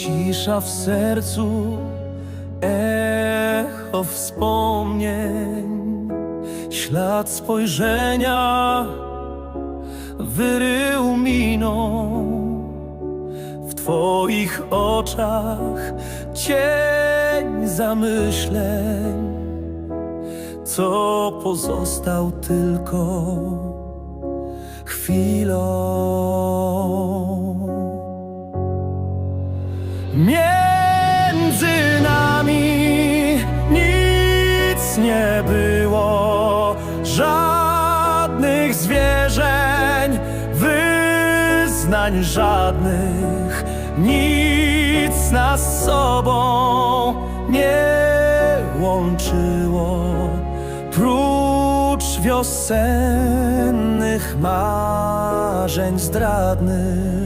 Cisza w sercu, echo wspomnień, ślad spojrzenia wyrył miną. W Twoich oczach cień zamyśleń, co pozostał tylko chwilą. Między nami nic nie było, żadnych zwierzeń, wyznań żadnych, nic nas sobą nie łączyło, prócz wiosennych marzeń zdradnych.